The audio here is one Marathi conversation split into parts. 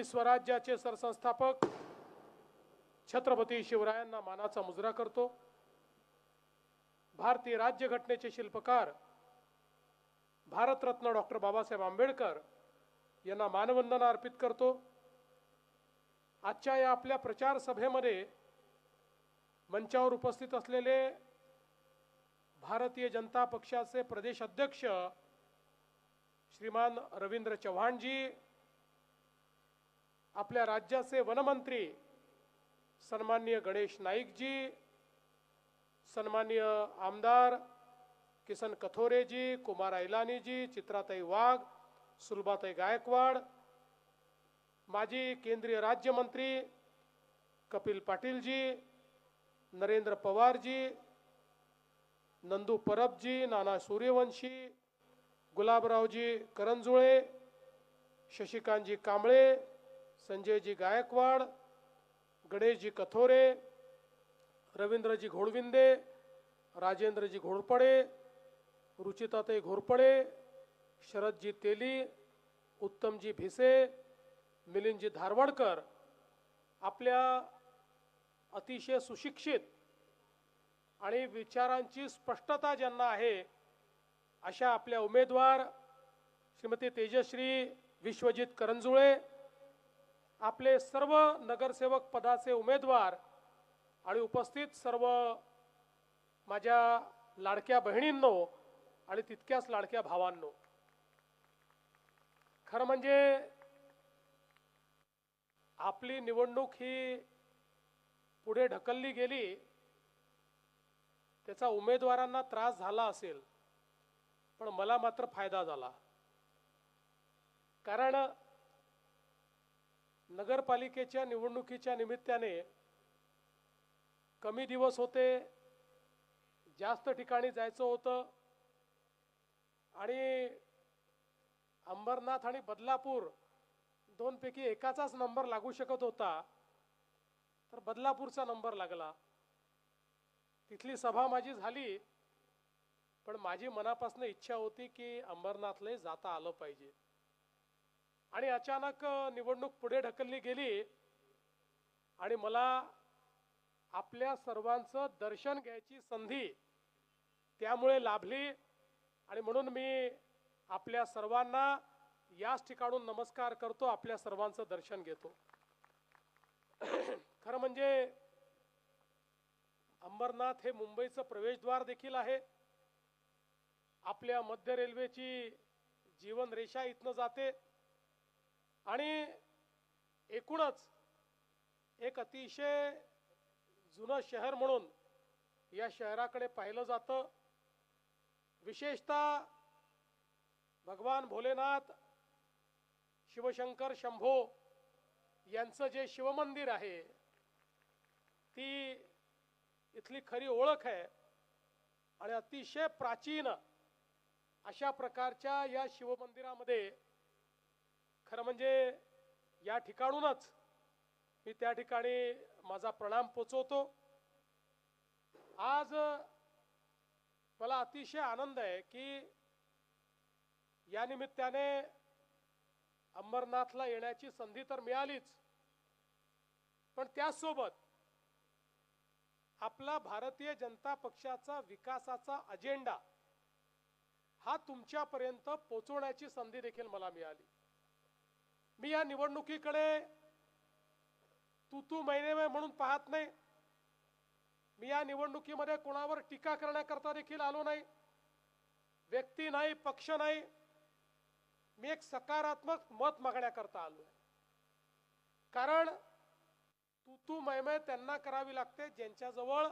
हिंदवी स्वराज्याचे सरसंस्थापक छत्रपती शिवरायांना मानाचा मुजरा करतो. भारतीय राज्यघटनेचे शिल्पकार भारतरत्न डॉक्टर बाबासाहेब आंबेडकर यांना मानवंदना अर्पित करतो. आजच्या या आपल्या प्रचार सभेमध्ये मंचावर उपस्थित असलेले भारतीय जनता पक्षाचे प्रदेश अध्यक्ष श्रीमान रवींद्र चव्हाणजी आपल्या राज्याचे वनमंत्री सन्माननीय गणेश नाईकजी सन्माननीय आमदार किसन कथोरेजी कुमार ऐलानीजी चित्राताई वाघ सुलभाताई गायकवाड माजी केंद्रीय राज्यमंत्री कपिल पाटीलजी नरेंद्र पवारजी नंदू परबजी नाना सूर्यवंशी गुलाबरावजी करंजुळे शशिकांतजी कांबळे संजयजी गायकवाड गणेशजी कथोरे रवींद्रजी घोडविंदे राजेंद्रजी घोडपडे रुचिताताई घोरपडे शरदजी तेली उत्तमजी भिसे मिलिंदजी धारवाडकर आपल्या अतिशय सुशिक्षित आणि विचारांची स्पष्टता ज्यांना आहे अशा आपल्या उमेदवार श्रीमती तेजश्री विश्वजित करंजुळे आपले सर्व नगरसेवक पदाचे उमेदवार आणि उपस्थित सर्व माझ्या लाडक्या बहिणींनो आणि तितक्याच लाडक्या भावांनो. खरं म्हणजे आपली निवडणूक ही पुढे ढकलली गेली त्याचा उमेदवारांना त्रास झाला असेल पण मला मात्र फायदा झाला. कारण नगरपालिकेच्या निवडणुकीच्या निमित्ताने कमी दिवस होते जास्त ठिकाणी जायचं होतं. आणि अंबरनाथ आणि बदलापूर दोनपैकी एकाचाच नंबर लागू शकत होता. तर बदलापूरचा नंबर लागला. तिथली सभा माझी झाली पण माझी मनापासून इच्छा होती की अंबरनाथला जाता आलं पाहिजे. आणि अचानक निवडणूक पुढे ढकलली गेली आणि मला आपल्या सर्वांचं दर्शन घ्यायची संधी त्यामुळे लाभली आणि म्हणून मी आपल्या सर्वांना याच ठिकाणून नमस्कार करतो आपल्या सर्वांचं दर्शन घेतो. खरं म्हणजे अंबरनाथ हे मुंबईचं प्रवेशद्वार देखील आहे. आपल्या मध्य रेल्वेची जीवन रेषा इथनं जाते. आणि एकूणच एक अतिशय जुनं शहर म्हणून या शहराकडे पाहिलं जातं. विशेषतः भगवान भोलेनाथ शिवशंकर शंभो यांचं जे शिवमंदिर आहे ती इथली खरी ओळख आहे. आणि अतिशय प्राचीन अशा प्रकारच्या या शिवमंदिरामध्ये खरं म्हणजे या ठिकाणूनच मी त्या ठिकाणी माझा प्रणाम पोचवतो. आज मला अतिशय आनंद आहे की या निमित्ताने अंबरनाथला येण्याची संधी तर मिळालीच. पण त्याचसोबत आपला भारतीय जनता पक्षाचा विकासाचा अजेंडा हा तुमच्यापर्यंत पोचवण्याची संधी देखील मला मिळाली. मी या निवडणुकीकडे तू तू महिने म्हणून पाहत नाही. मी या निवडणुकीमध्ये कोणावर टीका करण्याकरता देखील आलो नाही. व्यक्ती नाही पक्ष नाही. मी एक सकारात्मक मत मागण्याकरता आलो आहे. कारण तू तू मैमय त्यांना करावी लागते ज्यांच्याजवळ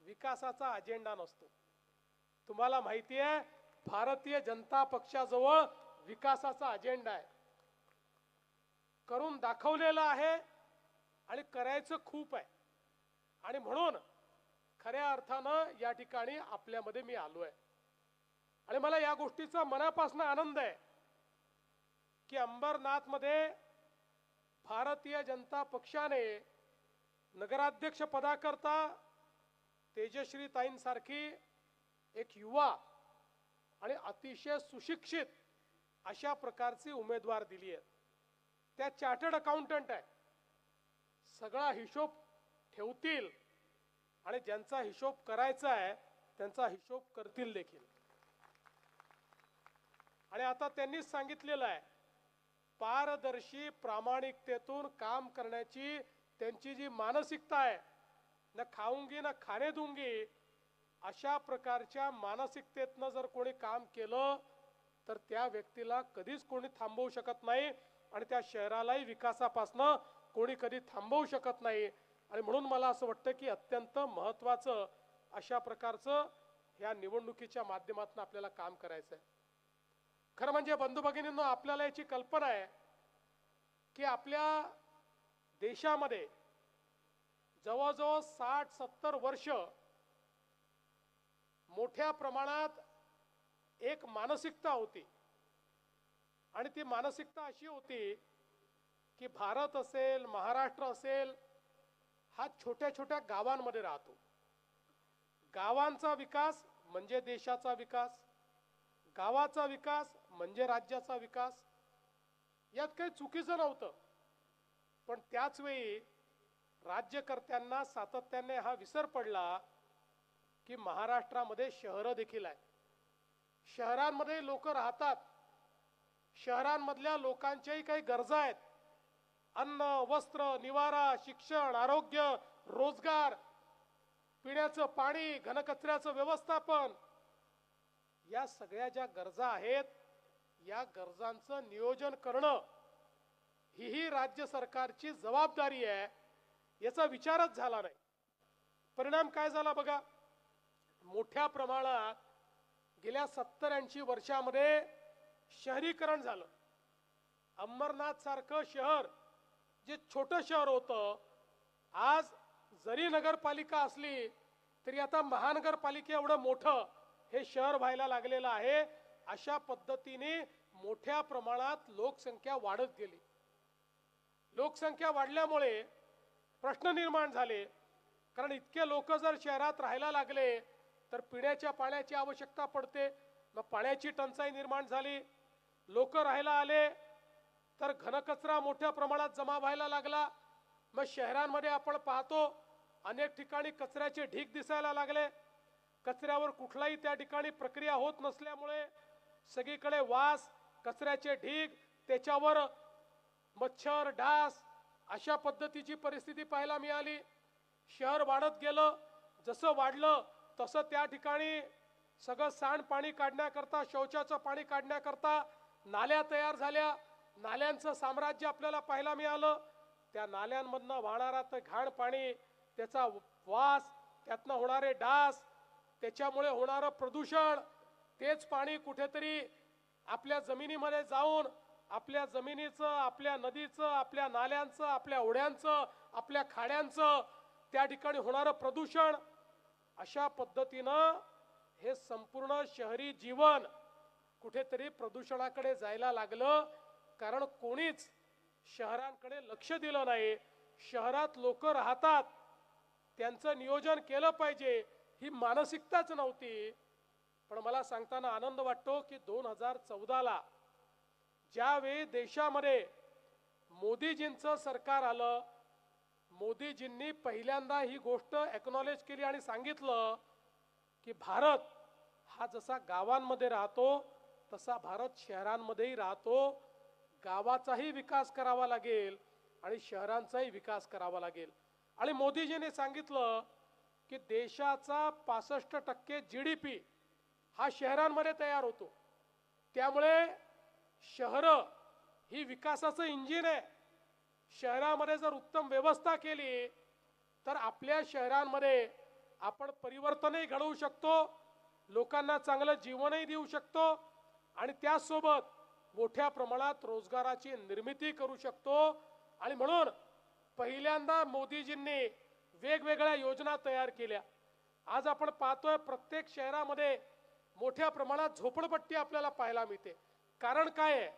विकासाचा अजेंडा नसतो. तुम्हाला माहिती आहे भारतीय जनता पक्षाजवळ विकासाचा अजेंडा आहे. करून दाखवलेलं आहे आणि करायचं खूप आहे. आणि म्हणून खऱ्या अर्थानं या ठिकाणी आपल्यामध्ये मी आलो आहे. आणि मला या गोष्टीचा मनापासून आनंद आहे की अंबरनाथमध्ये भारतीय जनता पक्षाने नगराध्यक्ष पदाकरता तेजश्री ताईंसारखी एक युवा आणि अतिशय सुशिक्षित अशा प्रकारची उमेदवार दिली आहे. त्या चार्टर्ड अकाउंटंट आहे. सगळा हिशोब ठेवतील आणि ज्यांचा हिशोब करायचा आहे त्यांचा हिशोब करतील देखील. आणि आता त्यांनीच सांगितलेलं आहे पारदर्शी प्रामाणिकतेतून काम करण्याची त्यांची जी मानसिकता आहे न खाऊंगी ना खाणे दूंगी अशा प्रकारच्या मानसिकतेतनं जर कोणी काम केलं तर त्या व्यक्तीला कधीच कोणी थांबवू शकत नाही. आणि त्या शहरालाही विकासापासनं कोणी कधी थांबवू शकत नाही. आणि म्हणून मला असं वाटतं की अत्यंत महत्वाचं अशा प्रकारचं ह्या निवडणुकीच्या माध्यमातून आपल्याला काम करायचं आहे. खरं म्हणजे बंधू भगिनींनो आपल्याला याची कल्पना आहे की आपल्या देशामध्ये जवळजवळ साठ सत्तर वर्ष मोठ्या प्रमाणात एक मानसिकता होती. आणि ती मानसिकता अशी होती की भारत असेल महाराष्ट्र असेल हा छोट्या छोट्या गावांमध्ये राहतो. गावांचा विकास म्हणजे देशाचा विकास गावाचा विकास म्हणजे राज्याचा विकास. यात काही चुकीचं नव्हतं. पण त्याच वेळी राज्यकर्त्यांना सातत्याने हा विसर पडला की महाराष्ट्रामध्ये शहरं देखील आहे शहरांमध्ये लोक राहतात. शहरांमधल्या लोकांच्याही काही गरजा आहेत. अन्न वस्त्र निवारा शिक्षण आरोग्य रोजगार पिण्याचं पाणी घनकचऱ्याचं व्यवस्थापन या सगळ्या ज्या गरजा आहेत या गरजांचं नियोजन करणं ही ही राज्य सरकारची जबाबदारी आहे याचा विचारच झाला नाही. परिणाम काय झाला बघा? मोठ्या प्रमाणात गेल्या सत्तर ऐंशी वर्षामध्ये शहरीकरण झालं. अंबरनाथ सारखं शहर जे छोटं शहर होतं आज जरी नगरपालिका असली तरी आता महानगरपालिके एवढं मोठं हे शहर व्हायला लागलेलं आहे. अशा पद्धतीने मोठ्या प्रमाणात लोकसंख्या वाढत गेली. लोकसंख्या वाढल्यामुळे प्रश्न निर्माण झाले. कारण इतके लोक जर शहरात राहायला लागले तर पिण्याच्या पाण्याची आवश्यकता पडते. मग पाण्याची टंचाई निर्माण झाली. लोक राहायला आले तर घनकचरा मोठ्या प्रमाणात जमा व्हायला लागला. मग शहरांमध्ये आपण पाहतो अनेक ठिकाणी कचऱ्याचे ढीग दिसायला लागले. कचऱ्यावर कुठलाही त्या ठिकाणी प्रक्रिया होत नसल्यामुळे सगळीकडे वास कचऱ्याचे ढीग त्याच्यावर मच्छर डास अशा पद्धतीची परिस्थिती पाहायला मिळाली. शहर वाढत गेलं जसं वाढलं तसं त्या ठिकाणी सगळं सांडपाणी काढण्याकरता शौचाचं पाणी काढण्याकरता नाल्या तयार झाल्या. नाल्यांचं साम्राज्य आपल्याला पाहायला मिळालं. त्या नाल्यांमधनं वाहणारा तर घाण पाणी त्याचा वास त्यातनं होणारे डास त्याच्यामुळे होणारं प्रदूषण तेच पाणी कुठेतरी आपल्या जमिनीमध्ये जाऊन आपल्या जमिनीचं आपल्या नदीचं आपल्या नाल्यांचं आपल्या ओढ्यांचं आपल्या खाड्यांचं त्या ठिकाणी होणारं प्रदूषण. अशा पद्धतीनं हे संपूर्ण शहरी जीवन कुठेतरी प्रदूषणाकडे जायला लागलं कारण कोणीच शहरांकडे लक्ष दिलं नाही. शहरात लोक राहतात. त्यांचं नियोजन केलं पाहिजे ही मानसिकताच नव्हती. पण मला सांगताना आनंद वाटतो की दोन हजार चौदाला ज्यावेळी देशामध्ये मोदीजींचं सरकार आलं मोदीजींनी पहिल्यांदा ही गोष्ट एक्नॉलेज केली आणि सांगितलं की भारत हा जसा गावांमध्ये राहतो तसा भारत शहरांमध्येही राहतो. गावाचाही विकास करावा लागेल आणि शहरांचाही विकास करावा लागेल. आणि मोदीजींनी सांगितलं की देशाचा पासष्ट टक्के जी डी पी हा शहरांमध्ये तयार होतो. त्यामुळे शहरं ही विकासाचं इंजिन आहे. शहरामध्ये जर उत्तम व्यवस्था केली तर आपल्या शहरांमध्ये आपण परिवर्तनही घडवू शकतो लोकांना चांगलं जीवनही देऊ शकतो आणि त्याचसोबत मोठ्या प्रमाणात रोजगाराची निर्मिती करू शकतो. आणि म्हणून पहिल्यांदा मोदीजींनी वेगवेगळ्या योजना तयार केल्या. आज आपण पाहतोय प्रत्येक शहरामध्ये मोठ्या प्रमाणात झोपडपट्टी आपल्याला पाहायला मिळते. कारण काय आहे?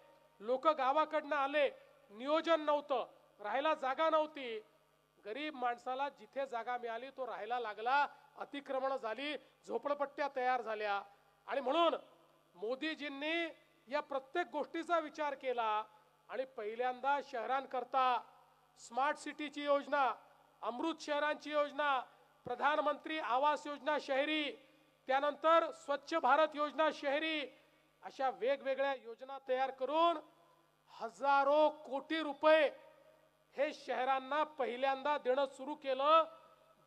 लोक गावाकडनं आले नियोजन नव्हतं राहायला जागा नव्हती. गरीब माणसाला जिथे जागा मिळाली तो राहायला लागला अतिक्रमण झाली झोपडपट्ट्या तयार झाल्या. आणि म्हणून मोदीजींनी या प्रत्येक गोष्टीचा विचार केला आणि पहिल्यांदा शहरांकरता स्मार्ट सिटीची योजना अमृत शहरांची योजना प्रधानमंत्री आवास योजना शहरी त्यानंतर स्वच्छ भारत योजना शहरी अशा वेगवेगळ्या योजना तयार करून हजारो कोटी रुपये हे शहरांना पहिल्यांदा देणं सुरू केलं.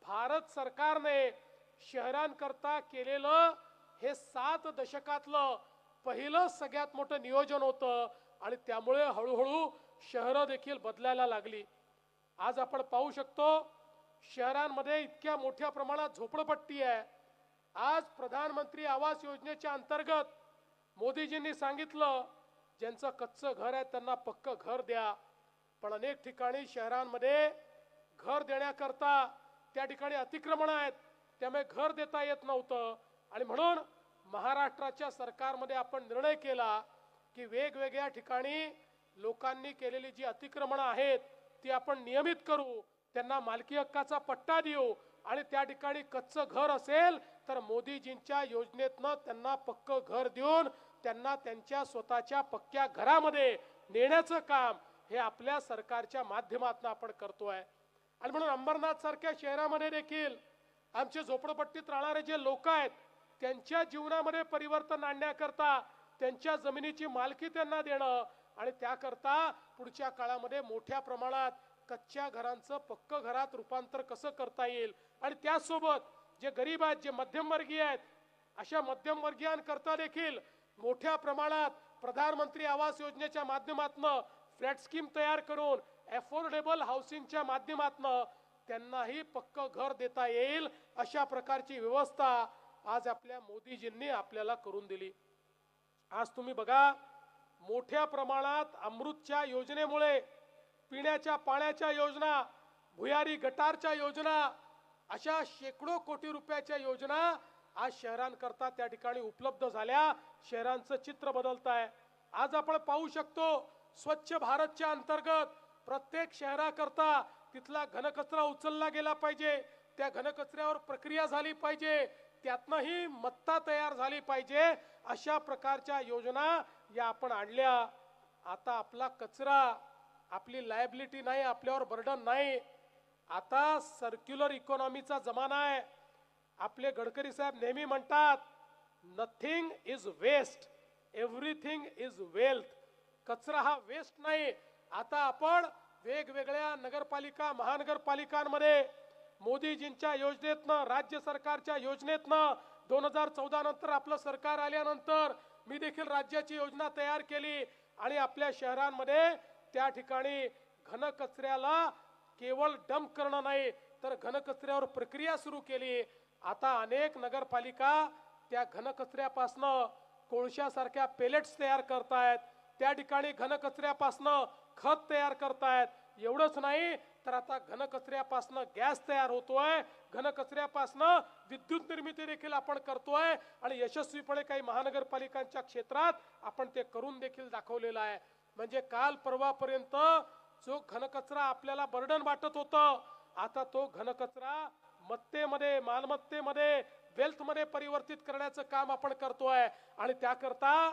भारत सरकारने शहरांकरता केलेलं हे सात दशकातलं पहिलं सगळ्यात मोठं नियोजन होतं आणि त्यामुळे हळूहळू शहरं देखील बदलायला लागली. आज आपण पाहू शकतो शहरांमध्ये इतक्या मोठ्या प्रमाणात झोपडपट्टी आहे. आज प्रधानमंत्री आवास योजनेच्या अंतर्गत मोदीजींनी सांगितलं ज्यांचं कच्चं घर आहे त्यांना पक्क घर द्या. पण अनेक ठिकाणी शहरांमध्ये घर देण्याकरता त्या ठिकाणी अतिक्रमण आहेत. त्यामुळे घर देता येत नव्हतं. आणि म्हणून महाराष्ट्राच्या सरकारमध्ये आपण निर्णय केला की वेगवेगळ्या ठिकाणी लोकांनी केलेली जी अतिक्रमणं आहेत ती आपण नियमित करू त्यांना मालकी हक्काचा पट्टा देऊ आणि त्या ठिकाणी कच्चं घर असेल तर मोदीजींच्या योजनेतनं त्यांना पक्क घर देऊन त्यांना त्यांच्या स्वतःच्या पक्क्या घरामध्ये नेण्याचं काम हे आपल्या सरकारच्या माध्यमातून आपण करतोय. आणि म्हणून अंबरनाथ सारख्या शहरामध्ये देखील आमचे झोपडपट्टीत राहणारे जे लोक आहेत त्यांच्या जीवनामध्ये परिवर्तन आणण्याकरता त्यांच्या जमिनीची मालकी त्यांना देणं आणि त्याकरता पुढच्या काळामध्ये मोठ्या प्रमाणात कच्च्या घरांचं पक्क घरात रूपांतर कसं करता येईल? आणि त्यासोबत जे गरीब आहेत जे मध्यमवर्गीय आहेत अशा मध्यमवर्गीयांकरता देखील मोठ्या प्रमाणात प्रधानमंत्री आवास योजनेच्या माध्यमातून फ्लॅट स्कीम तयार करून अफोर्डेबल हाऊसिंगच्या माध्यमातून त्यांनाही पक्क घर देता येईल अशा प्रकारची व्यवस्था आज आपल्या मोदीजींनी आपल्याला करून दिली. आज तुम्ही बघा मोठ्या प्रमाणात अमृतच्या योजनेमुळे पिण्याच्या पाण्याच्या योजना भुयारी गटारच्या योजना अशा शेकडो कोटी रुपयाच्या योजना आज शहरांकरता त्या ठिकाणी उपलब्ध झाल्या. शहरांचं चित्र बदलत आहे आज आपण पाहू शकतो स्वच्छ भारतच्या अंतर्गत प्रत्येक शहराकरता तिथला घनकचरा उचलला गेला पाहिजे. त्या घनकचऱ्यावर प्रक्रिया झाली पाहिजे. त्यातनंही मत्ता तयार झाली पाहिजे अशा प्रकारच्या योजना या आपण आणल्या. आता आपला कचरा आपली लायबिलिटी नाही आपल्यावर बर्डन नाही. आता सर्क्युलर इकॉनॉमीचा जमाना आहे. आपले गडकरी साहेब नेहमी म्हणतात nothing is waste everything is wealth कचरा हा वेस्ट नाही. आता आपण वेगवेगळ्या नगरपालिका महानगरपालिकांमध्ये मोदीजींच्या योजनेतनं राज्य सरकारच्या योजनेतनं दोन हजार चौदा नंतर आपलं सरकार आल्यानंतर मी देखील राज्याची योजना तयार केली आणि आपल्या शहरांमध्ये त्या ठिकाणी घनकचऱ्याला केवळ डंप करणं नाही तर घनकचऱ्यावर प्रक्रिया सुरू केली. आता अनेक नगरपालिका त्या घनकचऱ्यापासनं कोळशासारख्या पेलेट्स तयार करतायत. त्या ठिकाणी घनकचऱ्यापासनं खत तयार करतायत. एवढंच नाही तर आता घनकचऱ्यापासनं गॅस तयार होतोय. घनकचऱ्यापासनं विद्युत निर्मिती देखील आपण करतोय. आणि यशस्वीपणे काही महानगरपालिकांच्या क्षेत्रात आपण ते करून देखील दाखवलेलं आहे. म्हणजे काल परवापर्यंत जो घनकचरा आपल्याला बर्डन वाटत होतं आता तो घनकचरा मत्तेमध्ये मालमत्तेमध्ये वेल्थमध्ये परिवर्तित करण्याचं काम आपण करतोय. आणि त्याकरता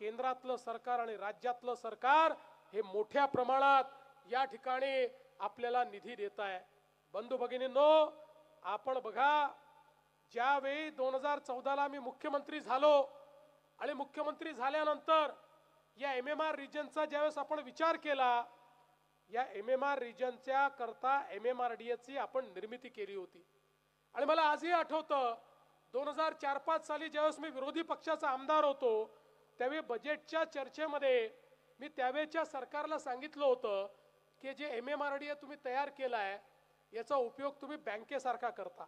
केंद्रातलं सरकार आणि राज्यातलं सरकार हे मोठ्या प्रमाणात या ठिकाणी आपल्याला निधी देत आहे बंधू भगिनींनो आपण बघा ज्यावेळी दोन हजार चौदाला मी मुख्यमंत्री झालो आणि मुख्यमंत्री झाल्यानंतर या एम एम आर रिजनचा ज्यावेळेस आपण विचार केला या एम एम आर रिजनच्या करता एम एम आर डी एची आपण निर्मिती केली होती. आणि मला आजही आठवतं दोन हजार चार पाच साली ज्यावेळेस मी विरोधी पक्षाचा आमदार होतो त्यावेळी बजेटच्या चर्चेमध्ये मी त्यावेळेच्या सरकारला सांगितलं होतं की जे एम एम आर डी तुम्ही तयार केलं आहे याचा उपयोग तुम्ही बँकेसारखा करता.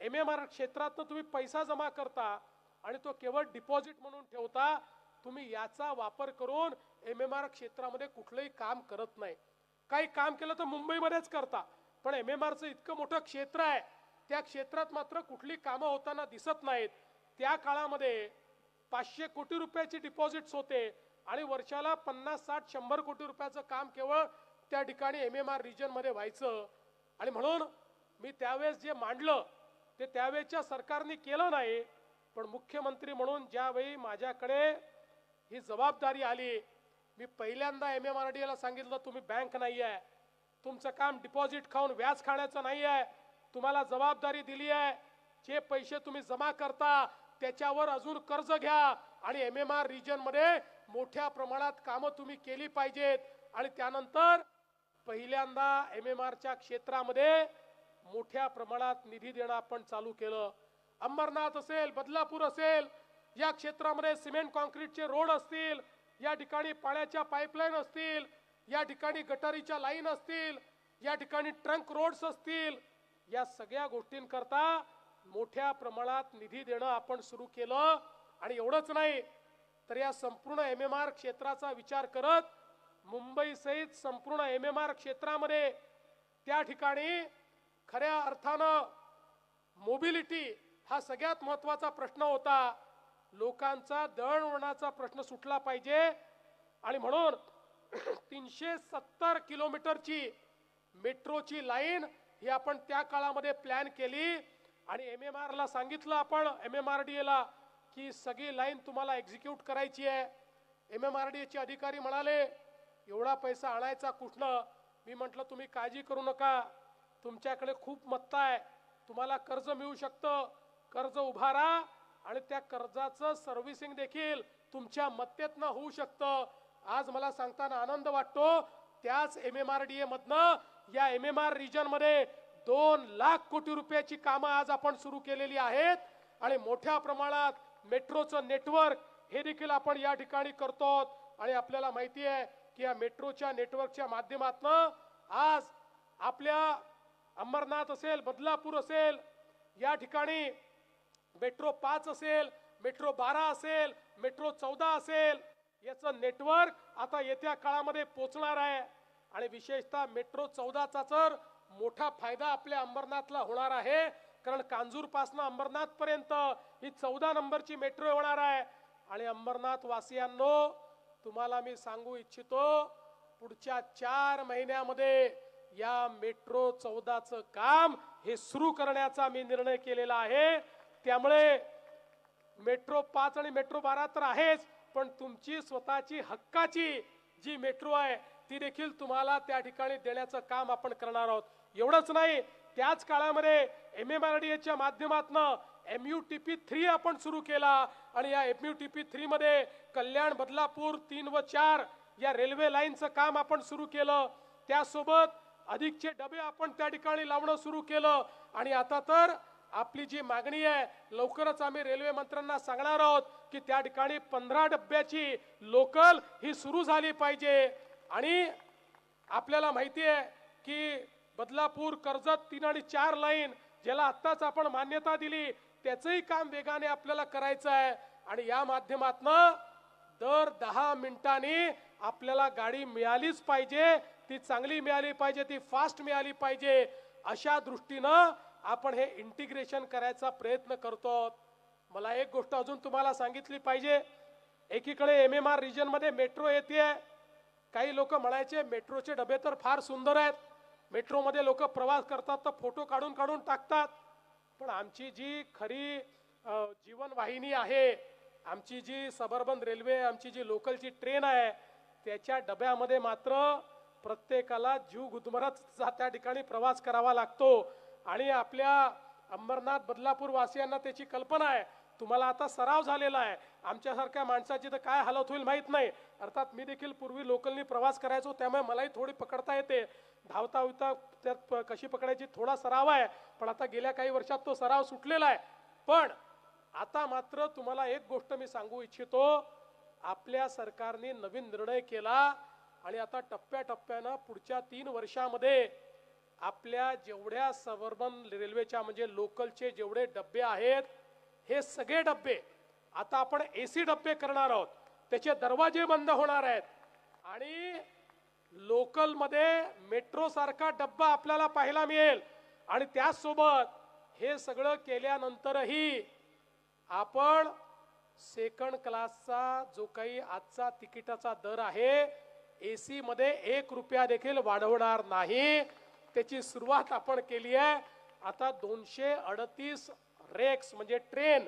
एम एम आर क्षेत्रातनं तुम्ही पैसा जमा करता आणि तो केवळ डिपॉझिट म्हणून ठेवता तुम्ही याचा वापर करून एम एम आर क्षेत्रामध्ये कुठलंही काम करत नाही. काही काम केलं तर मुंबईमध्येच करता पण एम एम आरचं इतकं मोठं क्षेत्र आहे त्या क्षेत्रात मात्र कुठली कामं होताना दिसत नाहीत. त्या काळामध्ये पाचशे कोटी रुपयाची डिपॉझिट्स होते आणि वर्षाला पन्नास साठ शंभर कोटी रुपयाचं काम केवळ त्या ठिकाणी एम एम आर रिजनमध्ये व्हायचं. आणि म्हणून मी त्यावेळेस जे मांडलं ते त्यावेळेच्या सरकारने केलं नाही. पण मुख्यमंत्री म्हणून ज्यावेळी माझ्याकडे ही जबाबदारी आली मी पहिल्यांदा एम एम आर डी एला सांगितलं तुम्ही बँक नाही आहे तुमचं काम डिपॉझिट खाऊन व्याज खाण्याचं नाही आहे तुम्हाला जबाबदारी दिली आहे. जे पैसे तुम्ही जमा करता त्याच्यावर अजून कर्ज घ्या. आणि एम एम आर रिजनमध्ये मोठ्या प्रमाणात कामं तुम्ही केली पाहिजेत. आणि त्यानंतर पहिल्यांदा एम एम आरच्या क्षेत्रामध्ये मोठ्या प्रमाणात निधी देणं आपण चालू केलं. अंबरनाथ असेल बदलापूर असेल या क्षेत्रामध्ये सिमेंट कॉन्क्रीटचे रोड असतील या ठिकाणी पाण्याच्या पाईपलाईन असतील या ठिकाणी गटारीच्या लाईन असतील या ठिकाणी ट्रंक रोड्स असतील या सगळ्या गोष्टींकरता मोठ्या प्रमाणात निधी देणं आपण सुरू केलं. आणि एवढंच नाही तर या संपूर्ण एम एम आर क्षेत्राचा विचार करत मुंबईसहित संपूर्ण एम एम आर क्षेत्रामध्ये त्या ठिकाणी खऱ्या अर्थानं मोबिलिटी हा सगळ्यात महत्त्वाचा प्रश्न होता. लोकांचा दळणवळणाचा प्रश्न सुटला पाहिजे. आणि म्हणून तीनशे सत्तर किलोमीटरची मेट्रोची लाईन ही आपण त्या काळामध्ये प्लॅन केली. आणि एम एम आरला सांगितलं आपण एम एम आर डी एला की सगळी लाईन तुम्हाला एक्झिक्यूट करायची आहे. एम एम आर डी एचे अधिकारी म्हणाले एवढा पैसा आणायचा कुठनं? मी म्हटलं तुम्ही काळजी करू नका. तुमच्याकडे खूप मत्ता आहे. तुम्हाला कर्ज मिळू शकतं. कर्ज उभारा आणि त्या कर्जाचं सर्व्हिसिंग देखील तुमच्या मत्तेतनं होऊ शकतं. आज मला सांगताना आनंद वाटतो. त्याच M M R D A मधनं या एम एम आर रिजनमध्ये दोन लाख कोटी रुपयाची कामं आज आपण सुरू केलेली आहेत आणि मोठ्या प्रमाणात मेट्रोचं नेटवर्क हे देखील आपण या ठिकाणी करतो आणि आपल्याला माहिती आहे की या मेट्रोच्या नेटवर्कच्या माध्यमातनं आज आपल्या अंबरनाथ असेल बदलापूर असेल या ठिकाणी मेट्रो पाच असेल मेट्रो बारा असेल मेट्रो चौदा असेल याचं नेटवर्क आता येत्या काळामध्ये पोचणार आहे. आणि विशेषतः मेट्रो चौदाचा तर मोठा फायदा आपल्या अंबरनाथला होणार आहे. कारण कांजूरपासनं अंबरनाथपर्यंत ही चौदा नंबरची मेट्रो होणार आहे. आणि अंबरनाथ वासियांनो तुम्हाला मी सांगू इच्छितो पुढच्या चार महिन्यामध्ये या मेट्रो चौदाचं काम हे सुरू करण्याचा मी निर्णय केलेला आहे. त्यामुळे मेट्रो पाच आणि मेट्रो बारा तर आहेच पण तुमची स्वतःची हक्काची जी मेट्रो आहे ती देखील तुम्हाला त्या ठिकाणी देण्याचं काम आपण करणार आहोत. एवढंच नाही त्याच काळामध्ये एम एम आर डी एच्या माध्यमातून M U T P three आपण सुरू केला आणि या एम यू टी पी थ्रीमध्ये कल्याण बदलापूर तीन व चार या रेल्वे लाईनचं काम आपण सुरू केलं. त्यासोबत अधिकचे डबे आपण त्या ठिकाणी लावणं सुरू केलं. आणि आता तर आपली जी मागणी आहे लवकरच आम्ही रेल्वे मंत्र्यांना सांगणार आहोत की त्या ठिकाणी पंधरा डब्याची लोकल ही सुरू झाली पाहिजे. आणि आपल्याला माहिती आहे की बदलापूर कर्जत तीन आणि चार लाईन ज्याला आत्ताच आपण मान्यता दिली त्याचंही काम वेगाने आपल्याला करायचं आहे. आणि या माध्यमातनं दर दहा मिनिटांनी आपल्याला गाडी मिळालीच पाहिजे ती चांगली मिळाली पाहिजे ती फास्ट मिळाली पाहिजे अशा दृष्टीनं आपण हे इंटिग्रेशन करायचा प्रयत्न करतो. मला एक गोष्ट अजून तुम्हाला सांगितली पाहिजे. एकीकडे एम एम आर रिजनमध्ये मेट्रो येते काही लोक म्हणायचे मेट्रोचे डबे तर फार सुंदर आहेत. मेट्रोमध्ये लोक प्रवास करतात तर फोटो काढून काढून टाकतात. पण आमची जी खरी जीवनवाहिनी आहे आमची जी सबर्बन रेल्वे आमची जी लोकलची ट्रेन आहे त्याच्या डब्यामध्ये मात्र प्रत्येकाला जीव गुदमरत त्या ठिकाणी प्रवास करावा लागतो. आणि आपल्या अंबरनाथ बदलापूर वासियांना त्याची कल्पना आहे तुम्हाला आता सराव झालेला आहे. आमच्यासारख्या माणसाची तर काय हालत होईल माहीत नाही. अर्थात मी देखील पूर्वी लोकलनी प्रवास करायचो त्यामुळे मलाही थोडी पकडता येते. धावता उवता त्यात प- कशी पकडायची थोडा सराव आहे पण आता गेल्या काही वर्षात तो सराव सुटलेला आहे. पण आता मात्र तुम्हाला एक गोष्ट मी सांगू इच्छितो आपल्या सरकारने नवीन निर्णय केला आणि आता टप्प्याटप्प्यानं पुढच्या तीन वर्षामध्ये आपल्या जेवढ्या सबर्बन रेल्वेच्या म्हणजे लोकलचे जेवढे डबे आहेत हे सगळे डबे आता आपण एसी डबे करणार आहोत. त्याचे दरवाजे बंद होणार आहेत. आणि लोकलमध्ये मेट्रोसारखा डब्बा आपल्याला पाहायला मिळेल. आणि त्याचसोबत हे सगळं केल्यानंतरही आपण सेकंड क्लासचा जो काही आजचा तिकिटाचा दर आहे ए मध्ये एक रुपया देखील वाढवणार नाही. त्याची सुरुवात आपण केली आहे. आता दोनशे अडतीस रेक्स म्हणजे ट्रेन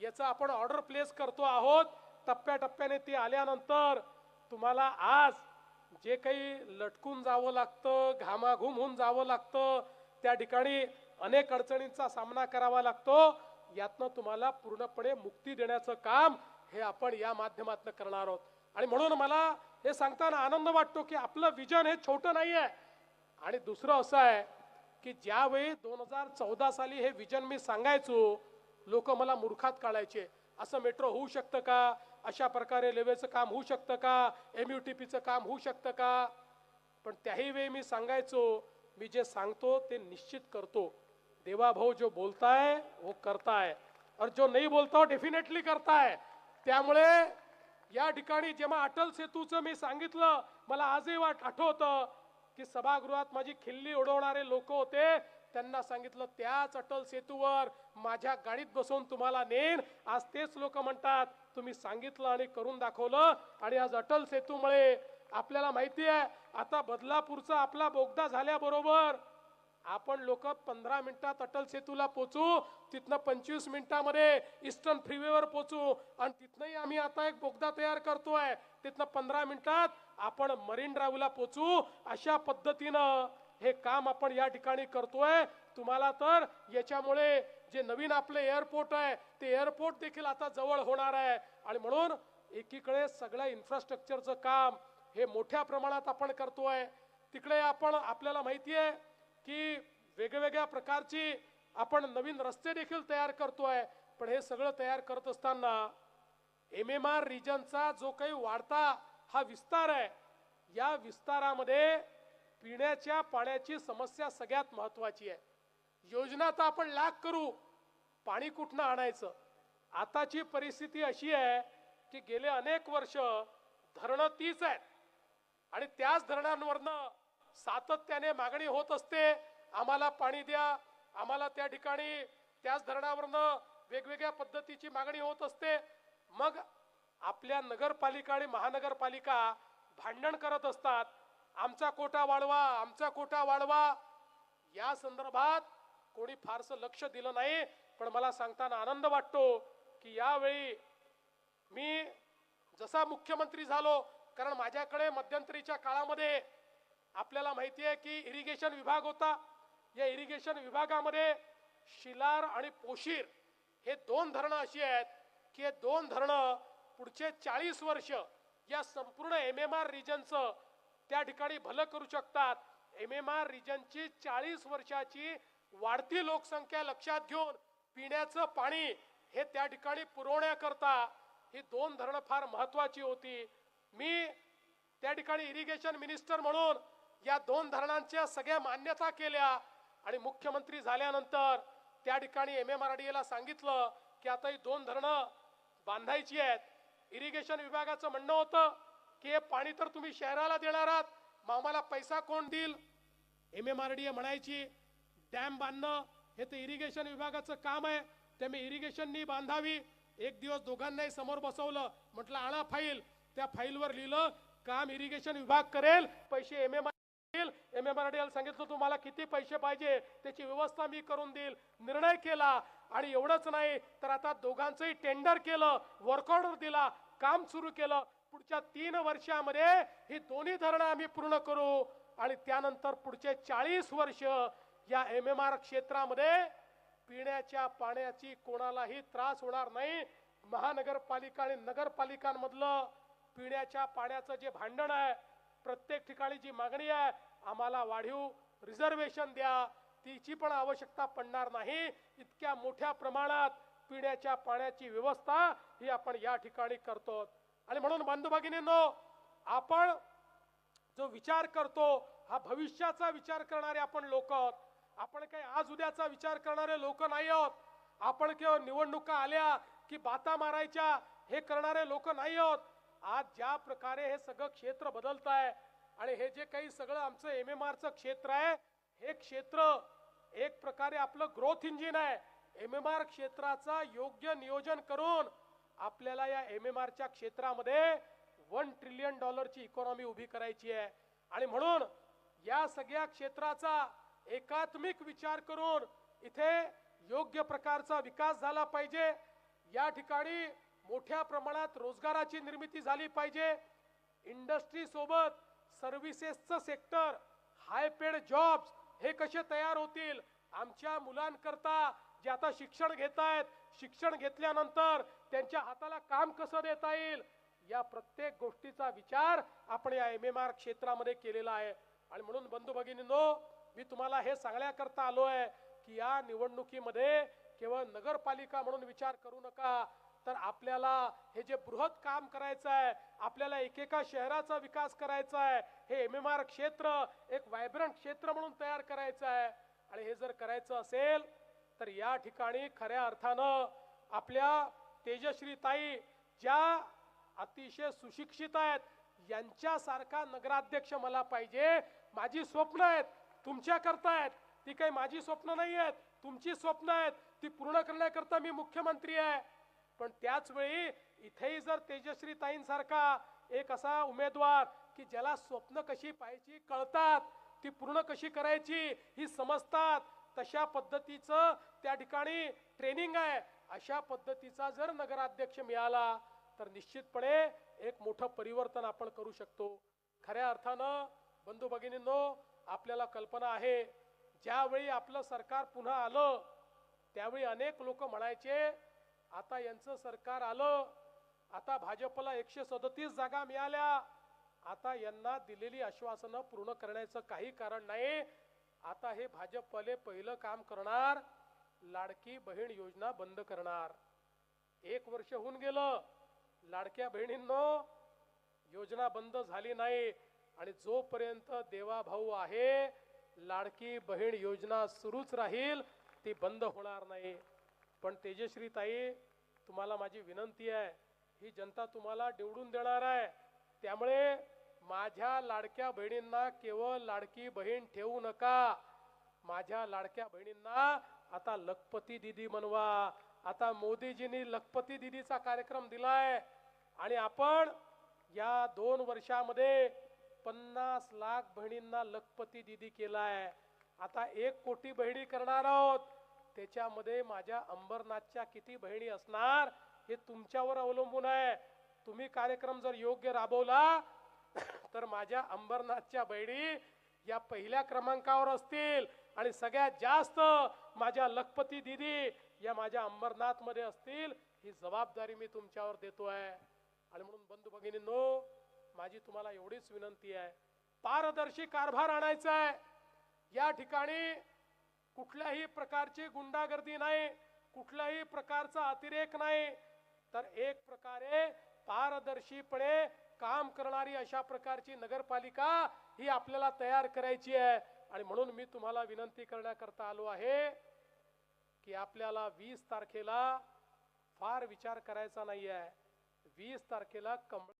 याचं आपण ऑर्डर प्लेस करतो आहोत. टप्प्याटप्प्याने ती आल्यानंतर तुम्हाला आज जे काही लटकून जावं लागतं घामाघूम होऊन जावं लागतं त्या ठिकाणी अनेक अडचणींचा सामना करावा लागतो. यातनं तुम्हाला पूर्णपणे मुक्ती देण्याचं काम हे आपण या माध्यमातून करणार आहोत. आणि म्हणून मला हे सांगताना आनंद वाटतो की आपलं विजन हे छोटं नाही आहे आणि दुसरं असं आहे की ज्यावेळी दोन हजार चौदा साली हे विजन मी सांगायचो लोक मला मूर्खात काढायचे. असं मेट्रो होऊ शकतं का? अशा प्रकारे रेल्वेचं काम होऊ शकतं का? एम यू टी पीचं काम होऊ शकतं का? पण त्याही वेळी मी सांगायचो मी जे सांगतो ते निश्चित करतो. देवा भाऊ जो बोलताय वो करताय. और जो नहीं बोलता हो डेफिनेटली करताय. त्यामुळे या ठिकाणी जेव्हा अटल सेतूचं मी सांगितलं मला आजही वाट आठवतं. की सभागृहात माझी खिल्ली उडवणारे लोक होते त्यांना सांगितलं त्याच अटल सेतूवर माझ्या गाडीत बसवून तुम्हाला नेन आज तेच लोक म्हणतात तुम्ही सांगितलं आणि करून दाखवलं आणि आज अटल सेतूमुळे आपल्याला माहिती आहे आता बदलापूरचा आपला बोगदा झाल्याबरोबर आपण लोक पंधरा मिनिटात अटल सेतूला पोचू तिथनं पंचवीस मिनिटामध्ये इस्टर्न फ्रीवेवर पोचू. आणि तिथनंही आम्ही आता एक बोगदा तयार करतोय. तिथनं पंधरा मिनिटात आपण मरीन ड्राईव्हला पोचू. अशा पद्धतीनं हे काम आपण या ठिकाणी करतोय. तुम्हाला तर याच्यामुळे जे नवीन आपले एअरपोर्ट आहे ते एअरपोर्ट देखील आता जवळ होणार आहे. आणि म्हणून एकीकडे सगळ्या इन्फ्रास्ट्रक्चरचं काम हे मोठ्या प्रमाणात आपण करतोय. तिकडे आपण आपल्याला माहिती आहे की वेगवेगळ्या प्रकारची आपण नवीन रस्ते देखील तयार करतोय पण हे सगळं तयार करत असताना एम एम आर रिजनचा जो काही वाढता हा विस्तार आहे या विस्तारामध्ये पिण्याच्या पाण्याची समस्या सगळ्यात महत्वाची आहे. योजना तर आपण लाख करू पाणी कुठनं आणायचं? आताची परिस्थिती अशी आहे की गेले अनेक वर्ष धरणं तीच आहेत आणि त्याच धरणांवरनं सातत्याने मागणी होत असते. आम्हाला पाणी द्या. आम्हाला त्या ठिकाणी त्याच धरणावरनं वेगवेगळ्या पद्धतीची मागणी होत असते. मग आपल्या नगरपालिका आणि महानगरपालिका भांडण करत असतात. आमचा कोटा वाढवा आमचा कोटा वाढवा. या संदर्भात कोणी फारसं लक्ष दिलं नाही. पण मला सांगताना आनंद वाटतो की यावेळी मी जसा मुख्यमंत्री झालो कारण माझ्याकडे मध्यंतरीच्या काळामध्ये आपल्याला माहिती आहे की इरिगेशन विभाग होता. या इरिगेशन विभागामध्ये शिलार आणि पोशीर हे दोन धरणं अशी आहेत की हे दोन धरणं पुढचे चाळीस वर्ष या संपूर्ण एम एम आर रिजनचं त्या ठिकाणी भलं करू शकतात. एम एम आर रिजनची चाळीस वर्षाची वाढती लोकसंख्या लक्षात घेऊन पिण्याचं पाणी हे त्या ठिकाणी पुरवण्याकरता ही दोन धरणं फार महत्वाची होती. मी त्या ठिकाणी इरिगेशन मिनिस्टर म्हणून या दोन धरणांच्या सगळ्या मान्यता केल्या आणि मुख्यमंत्री झाल्यानंतर त्या ठिकाणी एम एम आर डी एला सांगितलं की आता ही दोन धरणं बांधायची आहेत. इरिगेशन विभागाचं म्हणणं होतं की हे पाणी तर तुम्ही शहराला देणार आहात मग आम्हाला पैसा कोण देईल? M M R D A म्हणायची डॅम बांधणं हे तर इरिगेशन विभागाचं काम आहे ते मी इरिगेशननी बांधावी. एक दिवस दोघांनाही समोर बसवलं म्हटलं आणा फाईल. त्या फाईलवर लिहिलं काम इरिगेशन विभाग करेल पैसे M M M M R D सांगितलं तुम्हाला किती पैसे पाहिजे? त्याची व्यवस्था मी करून देईल. निर्णय केला. आणि एवढंच नाही तर आता दोघांचंही टेंडर केलं वर्क ऑर्डर दिला काम सुरू केलं. पुढच्या तीन वर्षामध्ये ही दोन्ही धरणं आम्ही पूर्ण करू. आणि त्यानंतर पुढचे चाळीस वर्ष या एम एम आर क्षेत्रामध्ये पिण्याच्या पाण्याची कोणालाही त्रास होणार नाही. महानगरपालिका आणि नगरपालिकांमधलं पिण्याच्या पाण्याचं जे भांडण आहे प्रत्येक ठिकाणी जी मागणी आहे आम्हाला वाढीव रिझर्वेशन द्या. तिची पण आवश्यकता पडणार नाही. इतक्या मोठ्या प्रमाणात पिण्याच्या पाण्याची व्यवस्था ही आपण या ठिकाणी करतो. आणि म्हणून बांधू भगिनींनो आपण जो विचार करतो हा भविष्याचा विचार करणारे आपण लोक आहोत. आपण काही आज उद्याचा विचार करणारे लोक नाही आहोत. आपण केवळ निवडणुका आल्या की बाता मारायच्या हे करणारे लोक नाही आहोत. आज ज्या प्रकारे हे सगळं क्षेत्र बदलत आहे आणि हे जे काही सगळं आमचं एम एम आरचं क्षेत्र आहे हे क्षेत्र एक प्रकारे आपलं ग्रोथ इंजिन आहे. एम एम आर क्षेत्राचा योग्य नियोजन करून आपल्याला या एम एम आरच्या क्षेत्रामध्ये वन ट्रिलियन डॉलरची इकॉनॉमी उभी करायची आहे. आणि म्हणून या सगळ्या क्षेत्राचा एकात्मिक विचार करून इथे योग्य प्रकारचा विकास झाला पाहिजे. या ठिकाणी मोठ्या प्रमाणात रोजगाराची निर्मिती झाली पाहिजे. इंडस्ट्रीसोबत सर्व्हिसेसचं सेक्टर हाय पेड जॉब्स हे कसे तयार होतील? आमच्या मुलांकरता जे आता शिक्षण घेत आहेत शिक्षण घेतल्यानंतर त्यांच्या हाताला काम कसं देता येईल? या प्रत्येक गोष्टीचा विचार आपण या एम एम आर क्षेत्रामध्ये केलेला आहे. आणि म्हणून बंधू भगिनींनो मी तुम्हाला हे सांगण्याकरता आलोय की या निवडणुकीमध्ये केवळ नगरपालिका म्हणून विचार करू नका. तर आपल्याला हे जे बृहत काम करायचं आहे आपल्याला एकेका शहराचा विकास करायचा आहे हे एम एम आर क्षेत्र एक व्हायब्रंट क्षेत्र म्हणून तयार करायचं आहे. आणि हे जर करायचं असेल तर या ठिकाणी खऱ्या अर्थानं आपल्या तेजश्री ताई ज्या अतिशय सुशिक्षित आहेत यांच्यासारखा नगराध्यक्ष मला पाहिजे. माझी स्वप्न आहेत तुमच्या करता आहेत. ती काही माझी स्वप्न नाही आहेत. तुमची स्वप्न आहेत ती पूर्ण करण्याकरता मी मुख्यमंत्री आहे. पण त्याचवेळी इथेही जर तेजश्री ताईंसारखा एक असा उमेदवार की ज्याला स्वप्न कशी पाहायची कळतात ती पूर्ण कशी करायची ही समजतात तशा पद्धतीचं त्या ठिकाणी ट्रेनिंग आहे. अशा पद्धतीचा जर नगराध्यक्ष मिळाला तर निश्चितपणे एक मोठं परिवर्तन आपण करू शकतो. खऱ्या अर्थानं बंधू भगिनींनो आपल्याला कल्पना आहे ज्यावेळी आपलं सरकार पुन्हा आलं त्यावेळी अनेक लोक म्हणायचे आता यांचं सरकार आलं आता भाजपला एकशे सदतीस जागा मिळाल्या. आता यांना दिलेली आश्वासनं पूर्ण करण्याचं काही कारण नाही. आता हे भाजपवाले पहिलं काम करणार लाडकी बहीण योजना बंद करणार. एक वर्ष होऊन गेलं लाडक्या बहिणींनो योजना बंद झाली नाही. आणि जोपर्यंत देवा भाऊ आहे लाडकी बहीण योजना सुरूच राहील ती बंद होणार नाही. पण तेजश्री ताई तुम्हाला माझी विनंती आहे ही जनता तुम्हाला निवडून देणार आहे. त्यामुळे माझ्या लाडक्या बहिणींना केवळ लाडकी बहीण ठेवू नका. माझ्या लाडक्या बहिणींना आता लखपती दिदी म्हणवा. आता मोदीजींनी लखपती दिदीचा कार्यक्रम दिलाय. आणि आपण या दोन वर्षामध्ये पन्नास लाख बहिणींना लखपती दिदी केलाय. आता एक कोटी बहिणी करणार आहोत. त्याच्यामध्ये माझ्या अंबरनाथच्या किती बहिणी असणार हे तुमच्यावर अवलंबून आहे. तुम्ही कार्यक्रम जर योग्य राबवला तर माझ्या अंबरनाथच्या बहिणी या पहिल्या क्रमांकावर असतील. आणि सगळ्यात जास्त माझ्या लखपती दिदी या माझ्या अंबरनाथमध्ये असतील ही जबाबदारी मी तुमच्यावर देतो आहे. आणि म्हणून बंधू भगिनींनो माझी तुम्हाला एवढीच विनंती आहे. पारदर्शी कारभार आणायचा आहे. या ठिकाणी कुठल्याही प्रकारची गुंडागर्दी नाही कुठल्याही प्रकारचा अतिरेक नाही. तर एक प्रकारे पारदर्शीपणे काम करणारी अशा प्रकारची नगरपालिका ही आपल्याला तयार करायची आहे. आणि म्हणून मी तुम्हाला विनंती करण्याकरता आलो आहे की आपल्याला वीस तारखेला फार विचार करायचा नाही आहे वीस तारखेला कमळ